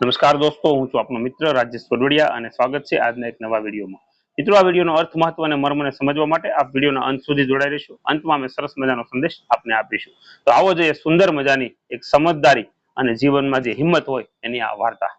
નમસ્કાર દોસ્તો, હું છું આપનો મિત્ર રાજેશ વડવડિયા અને સ્વાગત છે આજના એક નવા વિડીયોમાં. મિત્રો, આ વિડીયોનો અર્થ, મહત્વ અને મર્મને સમજવા માટે આ વિડીયોના અંત સુધી જોડાઈ રહીશું. અંતમાં અમે સરસ મજાનો સંદેશ આપને આપીશું. તો આવો જોઈએ સુંદર મજાની એક સમજદારી અને જીવનમાં જે હિંમત હોય એની આ વાર્તા.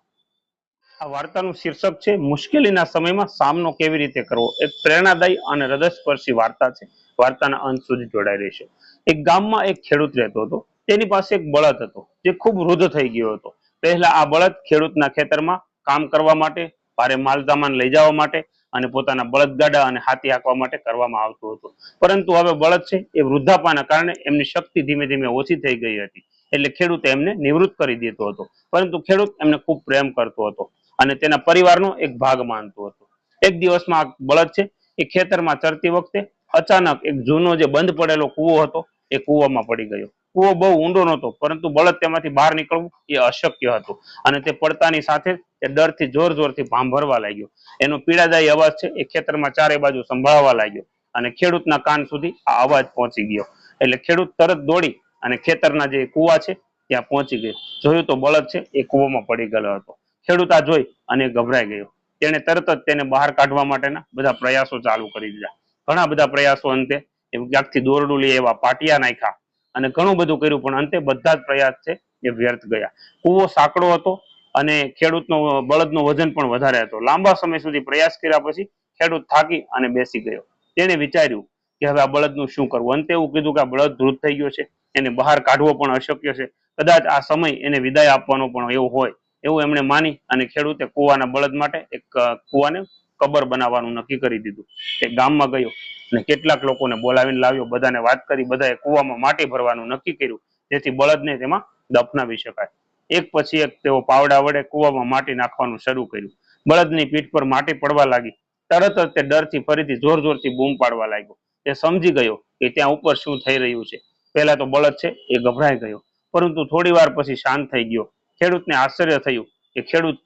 આ વાર્તાનું શીર્ષક છે, મુશ્કેલીના સમયમાં સામનો કેવી રીતે કરવો? એક પ્રેરણાદાયી અને હૃદયસ્પર્શી વાર્તા છે. વાર્તાના અંત સુધી જોડાઈ રહીશું. એક ગામમાં એક ખેડૂત રહેતો હતો. તેની પાસે એક બળદ હતો, જે ખૂબ વૃદ્ધ થઈ ગયો હતો. પહેલા આ બળદ ખેડૂતના ખેતરમાં કામ કરવા માટે, ભારે માલસામાન લઈ જવા માટે અને પોતાના બળદગાડા અને હાથી હાંકવા માટે કરવામાં આવતું હતું. પરંતુ હવે બળદ છે એ વૃદ્ધાપાના કારણે એમની શક્તિ ધીમે ધીમે ઓછી થઈ ગઈ હતી. એટલે ખેડૂત એમને નિવૃત્ત કરી દેતો હતો. પરંતુ ખેડૂત એમને ખૂબ પ્રેમ કરતો હતો અને તેના પરિવારનો એક ભાગ માનતો હતો. એક દિવસમાં આ બળદ છે એ ખેતરમાં ચરતી વખતે અચાનક એક જૂનો જે બંધ પડેલો કૂવો હતો, એ કૂવામાં પડી ગયો. કૂવો બહુ ઊંડો નહોતો, પરંતુ બળદ તેમાંથી બહાર નીકળવું એ અશક્ય હતું. અને તે પડતાની સાથે તે ડરથી જોર જોરથી ભાંભરવા લાગ્યો. એનો પીડાદાયી અવાજ છે એ ખેતરમાં ચારે બાજુ સંભળાવા લાગ્યો અને ખેડૂતના કાન સુધી આ અવાજ પહોંચી ગયો. એટલે ખેડૂત તરત દોડી અને ખેતરના જે કૂવા છે ત્યાં પહોંચી ગયો. જોયું તો બળદ છે એ કૂવામાં પડી ગયો હતો. ખેડૂત આ જોઈ અને ગભરાઈ ગયો. તેણે તરત જ તેને બહાર કાઢવા માટેના બધા પ્રયાસો ચાલુ કરી દીધા. ઘણા બધા પ્રયાસો અંતે ક્યાંકથી દોરડું લઈ એવા પાટિયા નાખ્યા અને ઘણું બધું કર્યું, પણ અંતે બધા જ પ્રયાસ છે એ વ્યર્થ ગયા. કૂવો સાંકડો હતો અને ખેડૂતનો, બળદનો વજન પણ વધારે હતો. લાંબા સમય સુધી પ્રયાસ કર્યા પછી ખેડૂત થાકી અને બેસી ગયો. તેણે વિચાર્યું કે હવે આ બળદનું શું કરવું? અંતે એવું કીધું કે આ બળદ ધ્રુત થઈ ગયો છે. એને બહાર કાઢવો પણ અશક્ય છે. કદાચ આ સમય એને વિદાય આપવાનો પણ એવો હોય. એવું એમણે માની અને ખેડૂતે કુવાના બળદ માટે એક કુવાને કબર બનાવવાનું નક્કી કરી દીધું. તે ગામમાં ગયો અને કેટલાક લોકોને બોલાવીને લાવ્યો. બધાને વાત કરી, બધાએ કુવામાં માટી ભરવાનું નક્કી કર્યું. જેથી બળદને તેમાં દફનાવી શકાય. એક પછી એક તેઓ પાવડા વડે કુવામાં માટી નાખવાનું શરૂ કર્યું. બળદની પીઠ પર માટી પડવા લાગી. તરત જ તે ડરથી ફરીથી જોર જોરથી બૂમ પાડવા લાગ્યો. તે સમજી ગયો કે ત્યાં ઉપર શું થઈ રહ્યું છે. પહેલા તો બળદ છે, એ ગભરાઈ ગયો. પરંતુ થોડી વાર પછી શાંત થઈ ગયો. ખેડૂતને આશ્ચર્ય થયું કે ખેડૂત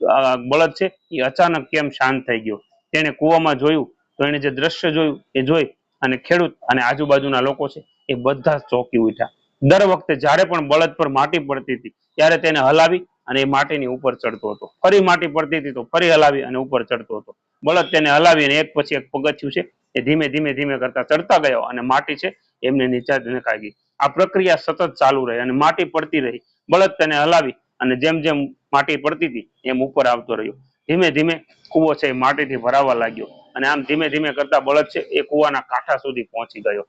બળદ છે, એ અચાનક કેમ શાંત થઈ ગયો? તેણે કૂવામાં જોયું, તો એને જે દ્રશ્ય જોયું એ જોઈ અને ખેડૂત અને આજુબાજુના લોકો છે એ બધા ચોકી ઉઠ્યા. દર વખતે જ્યારે પણ બળદ પર માટી પડતી હતી, ત્યારે તેને હલાવી અને એ માટીની ઉપર ચડતો હતો. ફરી માટી પડતી હતી તો ફરી હલાવી અને ઉપર ચડતો હતો. બળદ તેને હલાવીને એક પછી એક પગથિયું છે એ ધીમે ધીમે ધીમે કરતા ચડતા ગયો અને માટી છે એમને નીચે નખાઈ ગઈ. આ પ્રક્રિયા સતત ચાલુ રહી અને માટી પડતી રહી. બળદ તેને હલાવી અને જેમ જેમ માટી પડતી હતી, એમ ઉપર આવતો રહ્યો. ધીમે ધીમે કૂવો છે એ માટીથી ભરાવા લાગ્યો. અને આમ ધીમે ધીમે કરતા બળદ છે એ કૂવાના કાંઠા સુધી પહોંચી ગયો.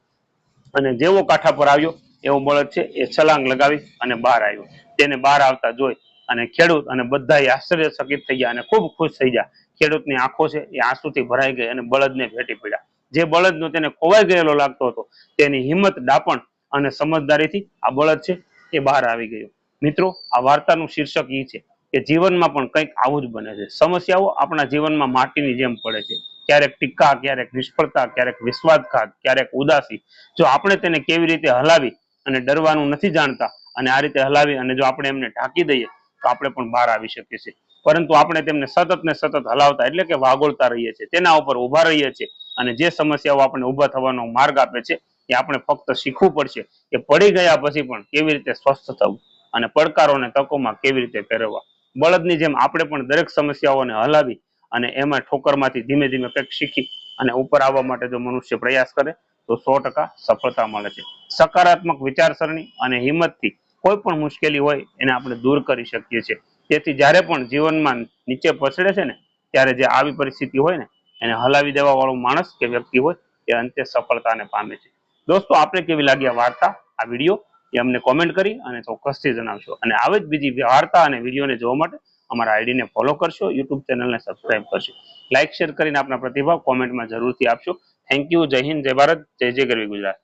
અને જેવો કાંઠા પર આવ્યો, એવો બળદ છે એ છલાંગ લગાવી અને બહાર આવ્યો. તેને બહાર આવતા જોઈ અને ખેડૂત અને બધા આશ્ચર્યચકિત થઈ ગયા અને ખૂબ ખુશ થઈ ગયા. ખેડૂતની આંખો છે એ આંસુથી ભરાઈ ગઈ અને બળદને ભેટી પડ્યા. જે બળદનો તેને ખોવાઈ ગયેલો લાગતો હતો, તેની હિંમત દાપણ અને સમજદારીથી આ બળદ છે એ બહાર આવી ગયો. મિત્રો, આ વાર્તાનું શીર્ષક એ છે. કે જીવનમાં પણ કંઈક આવું જ બને છે. સમસ્યાઓ આપણા જીવનમાં માટીની જેમ પડે છે. ક્યારેક ટીકા, ક્યારેક નિષ્ફળતા, ક્યારેક વિશ્વાસઘાત, ક્યારેક ઉદાસી. જો આપણે તેને કેવી રીતે હલાવી અને ડરવાનું નથી જાણતા અને આ રીતે હલાવી અને જો આપણે એમને ઢાંકી દઈએ, તો આપણે પણ બહાર આવી શકીએ છીએ. પરંતુ આપણે તેમને સતત ને સતત હલાવતા એટલે કે વાગોળતા રહીએ છીએ. તેના ઉપર ઊભા રહીએ છીએ અને જે સમસ્યાઓ આપણે ઊભા થવાનો માર્ગ આપે છે, એ આપણે ફક્ત શીખવું પડશે કે પડી ગયા પછી પણ કેવી રીતે સ્વસ્થ થવું અને પડકારોને તકોમાં કેવી રીતે ફેરવવા. બળદની જેમ આપણે પણ દરેક સમસ્યાઓને હલાવી અને એમાં ઠોકરમાંથી ધીમે ધીમે કંઈક શીખી અને ઉપર આવવા માટે જો મનુષ્ય પ્રયાસ કરે, તો સો ટકા સફળતા મળે છે. સકારાત્મક વિચારસરણી અને હિંમતથી કોઈ પણ મુશ્કેલી હોય, એને આપણે દૂર કરી શકીએ છીએ. તેથી જ્યારે પણ જીવનમાં નીચે પછડે છે ને, ત્યારે જે આવી પરિસ્થિતિ હોય ને, એને હલાવી દેવા વાળો માણસ કે વ્યક્તિ હોય, એ અંતે સફળતાને પામે છે. દોસ્તો આપણે કેવી લાગી વાર્તા, આ વીડિયો? એ અમને કોમેન્ટ કરી અને ચોક્કસથી જણાવશો. અને આવી જ બીજી વાર્તા અને વિડીયોને જોવા માટે અમારા આઈડીને ફોલો કરશો યુટ્યુબ ચેનલને સબસ્ક્રાઇબ કરશો. લાઇક શેર કરીને આપના પ્રતિભાવ કોમેન્ટમાં જરૂરથી આપશો. થેન્ક યુ જય હિન્દ, જય ભારત, જય જય ગરવી ગુજરાત.